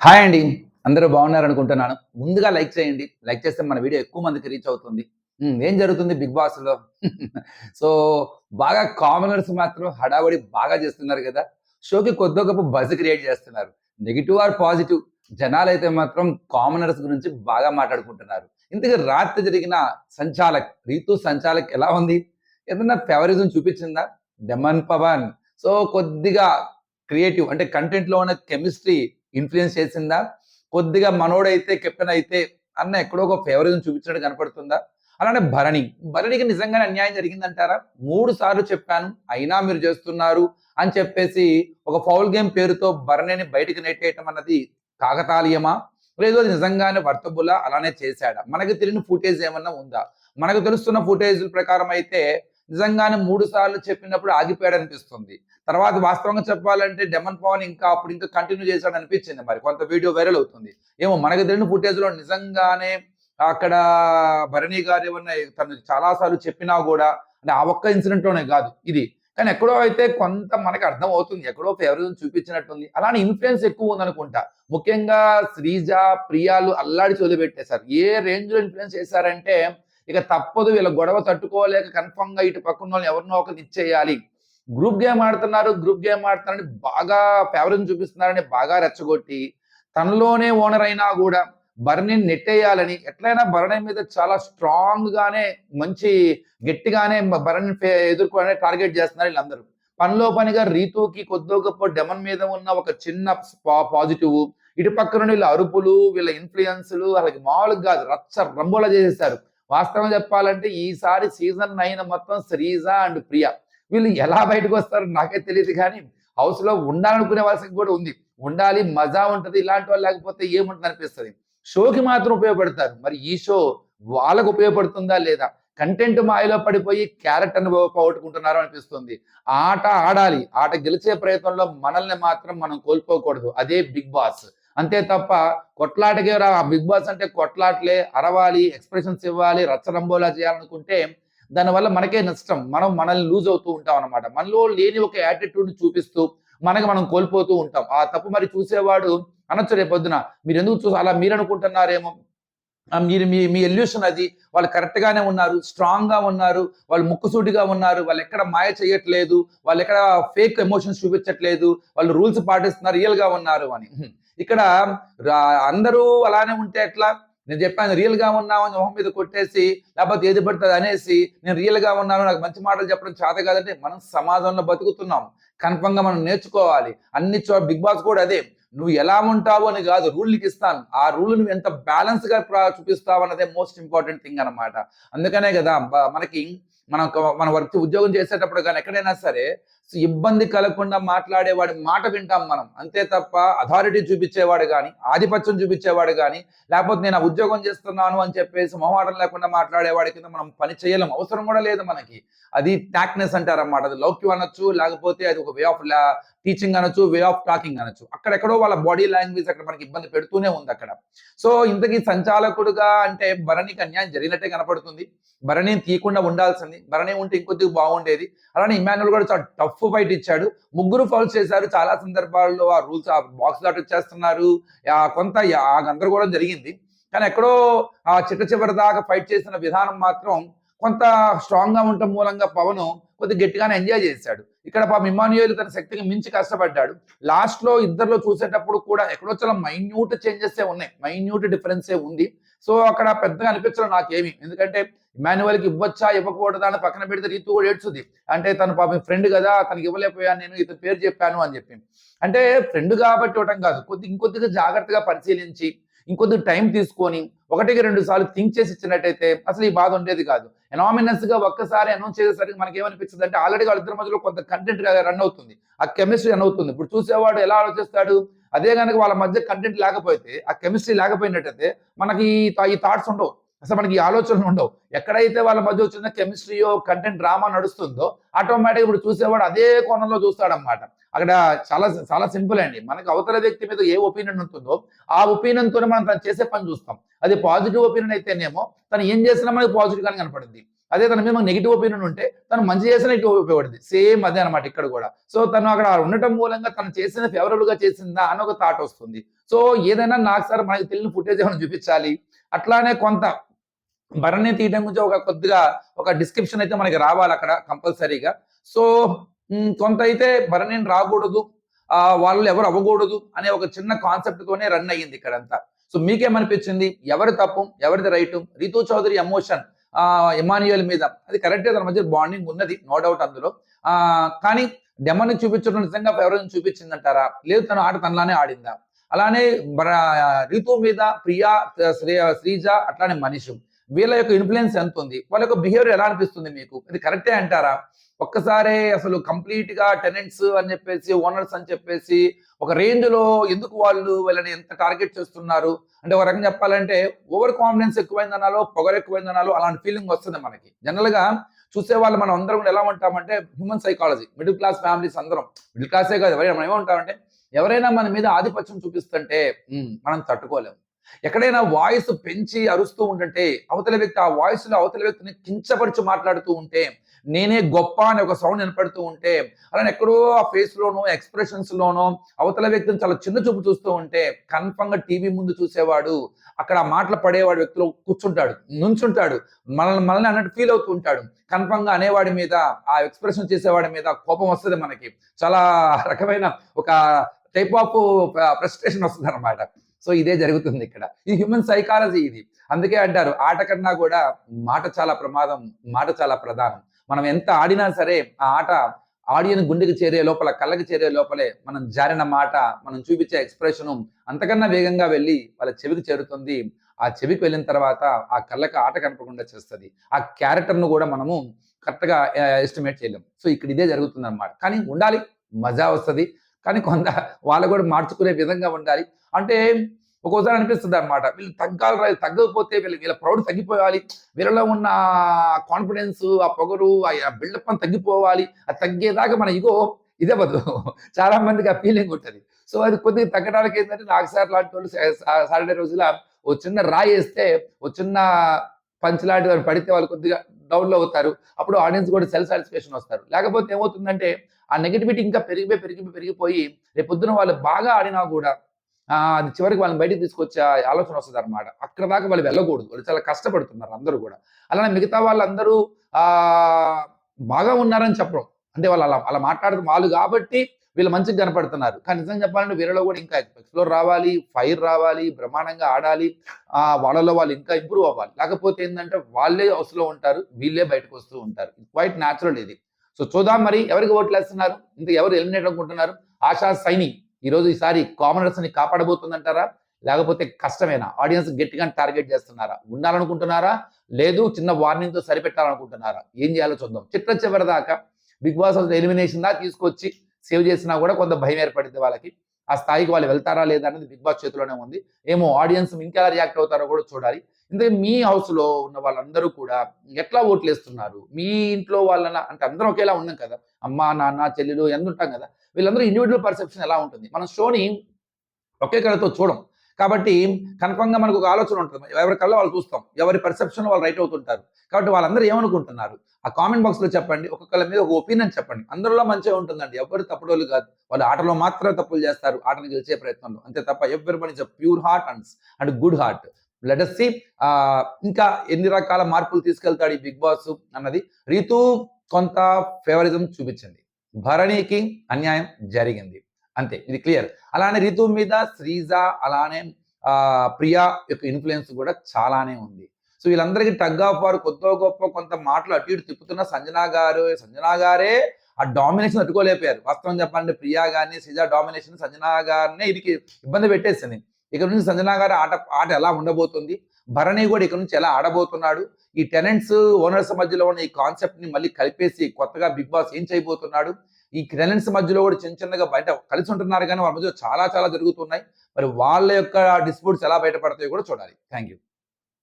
Hi అండి. అందరూ బాగున్నారు అనుకుంటున్నాను ముందుగా లైక్ చేయండి. లైక్ చేస్తే మన వీడియో ఎక్కువ మందికి రీచ్ అవుతుంది. ఏం జరుగుతుంది బిగ్ బాస్లో సో బాగా కామనర్స్ మాత్రం హడావడి బాగా చేస్తున్నారు కదా. షోకి కొద్ది గొప్ప బజ్ క్రియేట్ చేస్తున్నారు. నెగిటివ్ ఆర్ పాజిటివ్ జనాలు అయితే మాత్రం కామనర్స్ గురించి బాగా మాట్లాడుకుంటున్నారు. ఇంతకీ రాత్రి జరిగిన సంచాలక్ రీతు సంచాలక్ ఎలా ఉంది? ఏదన్నా ఫేవరిజం చూపించిందా? డెమన్ పవన్ సో కొద్దిగా క్రియేటివ్ అంటే కంటెంట్లో ఉన్న కెమిస్ట్రీ ఇన్ఫ్లుయెన్స్ చేసిందా? కొద్దిగా మనోడైతే కెప్టెన్ అయితే అన్న ఎక్కడో ఒక ఫేవరిజం చూపించినట్టు కనపడుతుందా? అలానే భరణి. భరణికి నిజంగానే అన్యాయం జరిగిందంటారా? మూడు సార్లు చెప్పాను అయినా మీరు చేస్తున్నారు అని చెప్పేసి ఒక ఫౌల్ గేమ్ పేరుతో భరణిని బయటకు నెట్టేయటం అన్నది కాకతాళీయమా? లేదు అది నిజంగానే వర్తబులా? అలానే చేశాడా? మనకు తెలియని ఫుటేజ్ ఏమన్నా ఉందా? మనకు తెలుస్తున్న ఫుటేజ్ ప్రకారం అయితే నిజంగానే మూడు సార్లు చెప్పినప్పుడు ఆగిపోయాడు అనిపిస్తుంది. తర్వాత వాస్తవంగా చెప్పాలంటే డెమన్ పవన్ ఇంకా అప్పుడు ఇంకా కంటిన్యూ చేశాడు అనిపించింది మరి. కొంత వీడియో వైరల్ అవుతుంది. ఏమో మనకు తెలియని ఫుటేజ్లో నిజంగానే అక్కడ భరణి గారు ఏమన్నా తను చాలా సార్లు చెప్పినా కూడా అంటే ఆ ఒక్క ఇన్సిడెంట్లోనే కాదు ఇది. కానీ ఎక్కడో అయితే కొంత మనకు అర్థం అవుతుంది. ఎక్కడో ఫేవరిజం చూపించినట్టుంది. అలానే ఇన్ఫ్లుయెన్స్ ఎక్కువ ఉందనుకుంటా. ముఖ్యంగా శ్రీజ ప్రియాలు అల్లాడి చదివిపెట్టేశారు ఏ రేంజ్లో ఇన్ఫ్లుయెన్స్ చేశారంటే ఇక తప్పదు వీళ్ళ గొడవ తట్టుకోలేక కన్ఫర్మ్గా ఇటు పక్కన వాళ్ళని ఎవరినో ఒకరిని ఇచ్చేయాలి. గ్రూప్ గేమ్ ఆడుతున్నారు గ్రూప్ గేమ్ ఆడుతున్నారని బాగా ఫేవరెట్ చూపిస్తున్నారని బాగా రెచ్చగొట్టి తనలోనే ఓనర్ అయినా కూడా బర్ని నెట్టేయాలని ఎట్లయినా భరణి మీద చాలా స్ట్రాంగ్ గానే మంచి గట్టిగానే భరణి ఎదుర్కోవాలని టార్గెట్ చేస్తున్నారు వీళ్ళందరూ. పనిలో పనిగా రీతుకి కొద్దో గొప్ప డెమన్ మీద ఉన్న ఒక చిన్న పాజిటివ్ ఇటు పక్క నుండి వీళ్ళ అరుపులు వీళ్ళ ఇన్ఫ్లుయెన్స్లు వాళ్ళకి మామూలుగా కాదు రచ్చ రంబోలా చేసేసారు వాస్తవం చెప్పాలంటే ఈసారి సీజన్ నైన్ మొత్తం శ్రీజ అండ్ ప్రియ. వీళ్ళు ఎలా బయటకు వస్తారో నాకే తెలియదు కానీ హౌస్లో ఉండాలనుకునే వాళ్ళకి కూడా ఉంది. ఉండాలి మజా ఉంటుంది ఇలాంటి వాళ్ళు లేకపోతే ఏముంటుంది అనిపిస్తుంది. షోకి మాత్రం ఉపయోగపడతారు. మరి ఈ షో వాళ్ళకు ఉపయోగపడుతుందా లేదా? కంటెంట్ మాయలో పడిపోయి క్యారెక్టర్ని పోగొట్టుకుంటున్నారు అనిపిస్తుంది. ఆట ఆడాలి. ఆట గెలిచే ప్రయత్నంలో మనల్ని మాత్రం మనం కోల్పోకూడదు. అదే బిగ్ బాస్. అంతే తప్ప కొట్లాటకే రా బిగ్ బాస్ అంటే కొట్లాట్లే అరవాలి ఎక్స్ప్రెషన్స్ ఇవ్వాలి రచ్చరంబోలా చేయాలనుకుంటే దానివల్ల మనకే నష్టం. మనం మనల్ని లూజ్ అవుతూ ఉంటాం అనమాట మనలో లేని ఒక యాటిట్యూడ్ చూపిస్తూ మనకి మనం కోల్పోతూ ఉంటాం. ఆ తప్పు మరి చూసేవాడు అనొచ్చు రేపు పొద్దున. మీరు ఎందుకు చూ అలా మీరు అనుకుంటున్నారేమో మీరు మీ మీ ఎల్యూషన్ అది. వాళ్ళు కరెక్ట్ గానే ఉన్నారు స్ట్రాంగ్గా ఉన్నారు వాళ్ళు ముక్కుసూటిగా ఉన్నారు వాళ్ళు ఎక్కడ మాయ చేయట్లేదు వాళ్ళు ఎక్కడ ఫేక్ ఎమోషన్స్ చూపించట్లేదు వాళ్ళు రూల్స్ పాటిస్తున్నారు రియల్గా ఉన్నారు అని. ఇక్కడ రా- అందరూ అలానే ఉంటే ఎట్లా? నేను చెప్పాను రియల్గా ఉన్నామని మొహం మీద కొట్టేసి లేకపోతే ఏది పడుతుంది అనేసి నేను రియల్గా ఉన్నాను నాకు మంచి మాటలు చెప్పడం చేత కాదంటే మనం సమాజంలో బతుకుతున్నాం. కన్ఫర్మ్గా మనం నేర్చుకోవాలి. అన్ని చో బిగ్ బాస్ కూడా అదే. నువ్వు ఎలా ఉంటావు అని కాదు రూల్ నీకు ఇస్తాను. ఆ రూల్ నువ్వు ఎంత బ్యాలెన్స్గా చూపిస్తావు అన్నదే మోస్ట్ ఇంపార్టెంట్ థింగ్ అన్నమాట. అందుకనే కదా మనకి మనం మన వర్క్ ఉద్యోగం చేసేటప్పుడు కానీ ఎక్కడైనా సరే ఇబ్బంది కలగకుండా మాట్లాడేవాడి మాట వింటాం మనం. అంతే తప్ప అథారిటీ చూపించేవాడు కానీ ఆధిపత్యం చూపించేవాడు కానీ లేకపోతే నేను ఉద్యోగం చేస్తున్నాను అని చెప్పేసి మొహమాటం లేకుండా మాట్లాడేవాడి కింద మనం పని చేయలేం. అవసరం కూడా లేదు మనకి. అది టాక్నెస్ అంటారన్నమాట. అది లౌక్యం అనొచ్చు లేకపోతే అది ఒక వే ఆఫ్ టీచింగ్ అనొచ్చు వే ఆఫ్ టాకింగ్ అనొచ్చు. అక్కడెక్కడో వాళ్ళ బాడీ లాంగ్వేజ్ అక్కడ మనకి ఇబ్బంది పెడుతూనే ఉంది అక్కడ. సో ఇంతకీ సంచాలకుడుగా అంటే భరణికి అన్యాయం జరిగినట్టే కనపడుతుంది. భరణిని తీయకుండా ఉండాల్సింది. భరణి ఉంటే ఇంకొద్దిగా బాగుండేది. అలానే ఇమాన్యుల్ కూడా చాలా టఫ్ ఫైట్ ఇచ్చాడు. ముగ్గురు ఫౌల్స్ చేశారు. చాలా సందర్భాల్లో ఆ రూల్స్ ఆ బాక్స్ దాటి వచ్చేస్తున్నారు కొంత ఆ గందరగోళం జరిగింది. కానీ ఎక్కడో ఆ చిట్ట చివరి దాకా ఫైట్ చేసిన విధానం మాత్రం కొంత స్ట్రాంగ్గా ఉండటం మూలంగా పవన్ కొద్ది గట్టిగానే ఎంజాయ్ చేశాడు. ఇక్కడ పాపం ఇమాన్యుయల్ తన శక్తికి మించి కష్టపడ్డాడు. లాస్ట్లో ఇద్దరిలో చూసేటప్పుడు కూడా ఎక్కడో చాలా మైన్యూట్ చేంజెస్ ఉన్నాయి. మైన్యూట్ డిఫరెన్సే ఉంది. సో అక్కడ పెద్దగా అనిపించడం నాకేమి. ఎందుకంటే మాన్యువల్కి ఇవ్వచ్చా ఇవ్వకూడదా అని పక్కన పెడితే రీతు కూడా ఏడ్చుది అంటే తన పాపం ఫ్రెండ్ కదా తనకి ఇవ్వలేకపోయాను నేను ఇతని పేరు చెప్పాను అని చెప్పి. అంటే ఫ్రెండ్ కాబట్టి ఇవ్వటం కాదు. కొద్ది ఇంకొద్దిగా జాగ్రత్తగా పరిశీలించి ఇంకొద్ది టైం తీసుకొని ఒకటికి రెండు సార్లు థింక్ చేసి ఇచ్చినట్టయితే అసలు ఈ బాధ ఉండేది కాదు. ఎనామినస్గా ఒక్కసారి అనౌన్స్ చేసేసరికి మనకి ఏమనిపిస్తుంది అంటే ఆల్రెడీ వాళ్ళిద్దరి మధ్యలో కొంత కంటెంట్ రన్ అవుతుంది. ఆ కెమిస్ట్రీ రన్ అవుతుంది. ఇప్పుడు చూసేవాడు ఎలా ఆలోచిస్తాడు? అదే కనుక వాళ్ళ మధ్య కంటెంట్ లేకపోతే ఆ కెమిస్ట్రీ లేకపోయినట్టయితే మనకి ఈ ఈ థాట్స్ ఉండవు. అసలు మనకి ఈ ఆలోచనలు ఉండవు. ఎక్కడైతే వాళ్ళ మధ్య వచ్చిన కెమిస్ట్రీయో కంటెంట్ డ్రామా నడుస్తుందో ఆటోమేటిక్ ఇప్పుడు చూసేవాడు అదే కోణంలో చూస్తాడనమాట అక్కడ చాలా చాలా సింపుల్ అండి. మనకి అవతల వ్యక్తి మీద ఏ ఒపీనియన్ ఉంటుందో ఆ ఒపీనియన్తోనే మనం తను చేసే పని చూస్తాం. అది పాజిటివ్ ఒపీనియన్ అయితేనేమో తను ఏం చేసినా మనకి పాజిటివ్ గానే అదే తన మీద నెగిటివ్ ఒపీనియన్ ఉంటే తను మంచి చేసిన ఇటు ఉపయోగపడింది సేమ్ అదే అనమాట ఇక్కడ కూడా. సో తను అక్కడ ఉండటం మూలంగా తను చేసిన ఫేవరబుల్గా చేసిందా అని ఒక థాట్ వస్తుంది. సో ఏదైనా నాకు సార్ మనకి తెలియని ఫుటేజ్ ఏమైనా చూపించాలి. అట్లానే కొంత భరణి తీయడం గురించి ఒక కొద్దిగా ఒక డిస్క్రిప్షన్ అయితే మనకి రావాలి అక్కడ కంపల్సరీగా. సో కొంత అయితే భరణిని రాకూడదు ఆ వాళ్ళు ఎవరు అవ్వకూడదు అనే ఒక చిన్న కాన్సెప్ట్ తోనే రన్ అయ్యింది ఇక్కడంతా. సో మీకేమనిపించింది? ఎవరి తప్పు? ఎవరిది రైట్? రితు చౌదరి ఎమోషన్ ఆ మీద. అది కరెక్టే తన మధ్య బాండింగ్ ఉన్నది నో డౌట్ అందులో. ఆ కానీ డెమోని చూపించడం నిజంగా ఎవరైనా చూపించిందంటారా? లేదు తను ఆట తనలానే ఆడిందా? అలానే రీతు రితు మీద ప్రియా శ్రీ శ్రీజ అట్లానే మనిషి. వీళ్ళ యొక్క ఇన్ఫ్లుయెన్స్ ఎంత ఉంది వాళ్ళ యొక్క బిహేవియర్ ఎలా అనిపిస్తుంది మీకు? ఇది కరెక్టే అంటారా? ఒక్కసారే అసలు కంప్లీట్గా టెనెంట్స్ అని చెప్పేసి ఓనర్స్ అని చెప్పేసి ఒక రేంజ్లో ఎందుకు వాళ్ళు వీళ్ళని ఎంత టార్గెట్ చేస్తున్నారు? అంటే ఒక రకంగా చెప్పాలంటే ఓవర్ కాన్ఫిడెన్స్ ఎక్కువైందనాలో పొగరు ఎక్కువైందనాలో అలాంటి ఫీలింగ్ వస్తుంది మనకి. జనరల్గా చూసే వాళ్ళు మనం అందరం కూడా ఎలా ఉంటామంటే human psychology middle class families అందరం. మిడిల్ క్లాసే కాదు ఎవరైనా మనం ఏమంటామంటే ఎవరైనా మన మీద ఆధిపత్యం చూపిస్తుంటే మనం తట్టుకోలేము ఎక్కడైనా వాయిస్ పెంచి అరుస్తూ ఉంటుంటే అవతల వ్యక్తి ఆ వాయిస్లో అవతల వ్యక్తిని కించపరిచి మాట్లాడుతూ ఉంటే నేనే గొప్ప అనే ఒక సౌండ్ వినపడుతూ ఉంటే అలానే ఎక్కడో ఆ ఫేస్ లోనో ఎక్స్ప్రెషన్స్ లోనో అవతల వ్యక్తిని చాలా చిన్న చూపు చూస్తూ ఉంటే కన్ఫర్మ్ టీవీ ముందు చూసేవాడు అక్కడ ఆ మాటలు పడేవాడు వ్యక్తిలో కూర్చుంటాడు నుంచుంటాడు మనల్ని మనల్ని అన్నట్టు ఫీల్ అవుతూ ఉంటాడు. కన్ఫర్మ్ అనేవాడి మీద ఆ ఎక్స్ప్రెషన్ చేసేవాడి మీద కోపం వస్తుంది మనకి. చాలా రకమైన ఒక టైప్ ఆఫ్ ఫ్రస్ట్రేషన్ వస్తుంది అనమాట సో ఇదే జరుగుతుంది ఇక్కడ. ఈ హ్యూమన్ సైకాలజీ ఇది. అందుకే అంటారు ఆట కన్నా కూడా మాట చాలా ప్రమాదం మాట చాలా ప్రధానం. మనం ఎంత ఆడినా సరే ఆ ఆట ఆడియన్ గుండెకి చేరే లోపల కళ్ళకి చేరే లోపలే మనం జారిన మాట మనం చూపించే ఎక్స్ప్రెషన్ అంతకన్నా వేగంగా వెళ్ళి వాళ్ళ చెవికి చేరుతుంది. ఆ చెవికి వెళ్ళిన తర్వాత ఆ కళ్ళకి ఆట కనపడకుండా చేస్తుంది. ఆ క్యారెక్టర్ను కూడా మనము కరెక్ట్గా ఎస్టిమేట్ చేయలేం. సో ఇక్కడ ఇదే జరుగుతుంది అనమాట కానీ ఉండాలి మజా వస్తుంది. కానీ కొంత వాళ్ళు కూడా మార్చుకునే విధంగా ఉండాలి. అంటే ఒక్కోసారి అనిపిస్తుంది అనమాట వీళ్ళు తగ్గాలి రా, తగ్గకపోతే వీళ్ళు వీళ్ళ ప్రౌడ్ తగ్గిపోవాలి. వీళ్ళలో ఉన్న కాన్ఫిడెన్స్ ఆ పొగరు ఆ బిల్డప్ అని తగ్గిపోవాలి. అది తగ్గేదాకా మన ఇగో ఇదే బదు చాలా మందికి ఆ ఫీలింగ్ ఉంటుంది. సో అది కొద్దిగా తగ్గడానికి ఏంటంటే నాకు సార్ లాంటి వాళ్ళు సాటర్డే రోజుల ఓ చిన్న రాయి వేస్తే ఓ చిన్న పంచ్ లాంటి వాళ్ళు పడితే వాళ్ళు కొద్దిగా డౌన్లో అవుతారు. అప్పుడు ఆడియన్స్ కూడా సెల్ఫ్ సాటిస్ఫాక్షన్ వస్తారు. లేకపోతే ఏమవుతుందంటే ఆ నెగిటివిటీ ఇంకా పెరిగిపోయి పెరిగిపోయి పెరిగిపోయి రేపు పొద్దున వాళ్ళు బాగా ఆడినా కూడా అది చివరికి వాళ్ళని బయటకు తీసుకొచ్చే ఆలోచన వస్తుంది అనమాట అక్కడ దాకా వాళ్ళు వెళ్ళకూడదు. వాళ్ళు చాలా కష్టపడుతున్నారు అందరూ కూడా. అలానే మిగతా వాళ్ళందరూ ఆ బాగా ఉన్నారని చెప్పడం. అంటే వాళ్ళు అలా అలా మాట్లాడడం వాళ్ళు కాబట్టి వీళ్ళు మంచిగా కనపడుతున్నారు. కానీ నిజంగా చెప్పాలంటే వీళ్ళలో కూడా ఇంకా ఎక్స్ప్లోర్ రావాలి ఫైర్ రావాలి బ్రహ్మాండంగా ఆడాలి ఆ వాళ్ళలో వాళ్ళు ఇంకా ఇంప్రూవ్ అవ్వాలి. లేకపోతే ఏంటంటే వాళ్ళే హౌస్లో ఉంటారు వీళ్ళే బయటకు వస్తూ ఉంటారు. క్వైట్ న్యాచురల్ ఇది. సో చూద్దాం మరి ఎవరికి ఓట్లు వేస్తున్నారు? ఇంకా ఎవరు ఎలిమినేట్ అనుకుంటున్నారు? ఆశా సైని ఈ రోజు ఈసారి కామనర్స్ని కాపాడబోతుందంటారా? లేకపోతే కష్టమేనా? ఆడియన్స్ గట్టిగా టార్గెట్ చేస్తున్నారా? ఉండాలనుకుంటున్నారా? లేదు చిన్న వార్నింగ్తో సరిపెట్టాలనుకుంటున్నారా? ఏం చేయాలో చూద్దాం. చిట్ట చివరి దాకా బిగ్ బాస్ ఎలిమినేషన్ దాకా తీసుకొచ్చి సేవ్ చేసినా కూడా కొంత భయం ఏర్పడింది వాళ్ళకి. ఆ స్థాయికి వాళ్ళు వెళ్తారా లేదా అనేది బిగ్ బాస్ చేతిలోనే ఉంది. ఏమో ఆడియన్స్ ఇంకెలా రియాక్ట్ అవుతారో కూడా చూడాలి. ఎందుకంటే మీ హౌస్లో ఉన్న వాళ్ళందరూ కూడా ఎట్లా ఓట్లు వేస్తున్నారు మీ ఇంట్లో వాళ్ళన అంటే అందరం ఒకేలా ఉన్నాం కదా. అమ్మ నాన్న చెల్లెలు ఎంత ఉంటాం కదా. వీళ్ళందరూ ఇండివిజువల్ పర్సెప్షన్ ఎలా ఉంటుంది? మనం షోని ఒకే కళతో చూడం. కాబట్టి కన్ఫర్మ్గా మనకు ఒక ఆలోచన ఉంటుంది. ఎవరి కళ్ళ వాళ్ళు చూస్తాం. ఎవరి పర్సెప్షన్ వాళ్ళు రైట్ అవుతుంటారు. కాబట్టి వాళ్ళందరూ ఏమనుకుంటున్నారు? ఆ కామెంట్ బాక్స్లో చెప్పండి. ఒక్కొక్కళ్ళ మీద ఒక ఒపీనియన్ చెప్పండి. అందరిలో మంచిగా ఉంటుందండి. ఎవరు తప్పుడోళ్ళు కాదు. వాళ్ళు ఆటలో మాత్రమే తప్పులు చేస్తారు. ఆటను గెలిచే ప్రయత్నంలో. అంతే తప్ప ఎవరి money pure heart and and good heart let us see ఇంకా ఎన్ని రకాల మార్పులు తీసుకెళ్తాడు ఈ బిగ్ బాస్ అన్నది రీతు కొంత ఫేవరిజం చూపించింది. భరణికి అన్యాయం జరిగింది. అంతే ఇది క్లియర్ అలానే రీతు మీద శ్రీజ అలానే ప్రియా యొక్క ఇన్ఫ్లుయెన్స్ కూడా చాలానే ఉంది. సో వీళ్ళందరికీ టగ్ ఆఫ్ వారు కొత్త గొప్ప కొంత మాటలు అటు ఇటు తిప్పుతున్న సంజనా గారు సంజనా గారే ఆ డామినేషన్ అట్టుకోలేకపోయారు వాస్తవం చెప్పాలంటే ప్రియా గారిని శ్రీజ డామినేషన్ సంజనా గారినే ఇది ఇబ్బంది పెట్టేసింది. ఇక్కడ నుంచి సంజనా గారి ఆట ఆట ఎలా ఉండబోతుంది? భరణి కూడా ఇక్కడ నుంచి ఎలా ఆడబోతున్నాడు? ఈ టెనెంట్స్ ఓనర్స్ మధ్యలో ఉన్న ఈ కాన్సెప్ట్ని మళ్ళీ కలిపేసి కొత్తగా బిగ్ బాస్ ఏం చేయబోతున్నాడు? ఈ టెనెంట్స్ మధ్యలో కూడా చిన్న చిన్నగా బయట కలిసి ఉంటున్నారు కానీ వాళ్ళ మధ్య చాలా చాలా జరుగుతున్నాయి. మరి వాళ్ళ యొక్క డిస్ప్యూట్స్ ఎలా బయటపడతాయో కూడా చూడాలి. Thank you